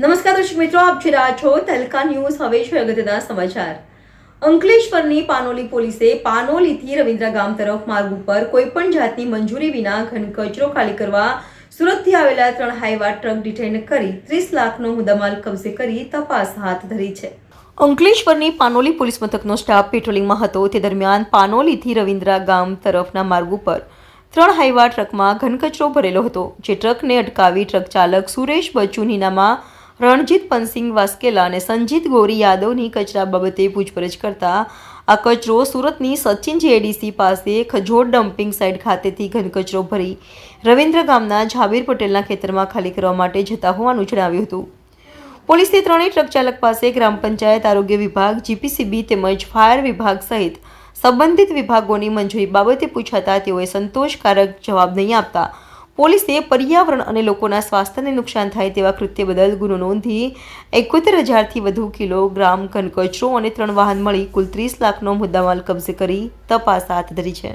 દર્શક મિત્રો, આપ જોઈ રહ્યા છો તલકા ન્યૂઝ. હવે છે અગત્યના સમાચાર. અંકલેશ્વરની પાનોલી પોલીસે પાનોલીથી રવિન્દ્ર ગામ તરફ માર્ગ ઉપર કોઈપણ જાતની મંજૂરી વિના ઘન કચરો ખાલી કરવા સુરતથી આવેલા ત્રણ હાઈવા ટ્રક ડિટેન કરી ત્રીસ લાખનો મુદ્દામાલ કબજે કરી તપાસ હાથ ધરી છે. અંકલેશ્વરની પાનોલી પોલીસ મથકનો સ્ટાફ પેટ્રોલિંગમાં હતો. તે દરમિયાન પાનોલીથી રવિન્દ્રા ગામ તરફના માર્ગ ઉપર ત્રણ હાઈવા ટ્રકમાં ઘનકચરો ભરેલો હતો. જે ટ્રકને અટકાવી ટ્રક ચાલક સુરેશ બચ્ચુ નીનામાં રણજીત પનસિંગ વાસ્કેલા અને સંજીત ગોરી યાદવની કચરા બાબતે પૂછપરછ કરતા આ કચરો સુરતની સચિન જેડીસી પાસે ખજોડ ડમ્પિંગ સાઇટ ખાતેથી ઘનકચરો ભરી રવિન્દ્ર ગામના ઝાબીર પટેલના ખેતરમાં ખાલી કરવા માટે જતા હોવાનું જણાવ્યું હતું. પોલીસે ત્રણેય ટ્રક ચાલક પાસે ગ્રામ પંચાયત આરોગ્ય વિભાગ, જીપીસીબી તેમજ ફાયર વિભાગ સહિત સંબંધિત વિભાગોની મંજૂરી બાબતે પૂછાતા તેઓએ સંતોષકારક જવાબ નહીં આપતા પોલીસે પર્યાવરણ અને લોકોના સ્વાસ્થ્યને નુકસાન થાય તેવા કૃત્ય બદલ ગુનો નોંધી એકોતેર હજારથી વધુ કિલોગ્રામ ઘનકચરો અને ત્રણ વાહન મળી કુલ ત્રીસ લાખનો મુદ્દામાલ કબજે કરી તપાસ હાથ ધરી છે.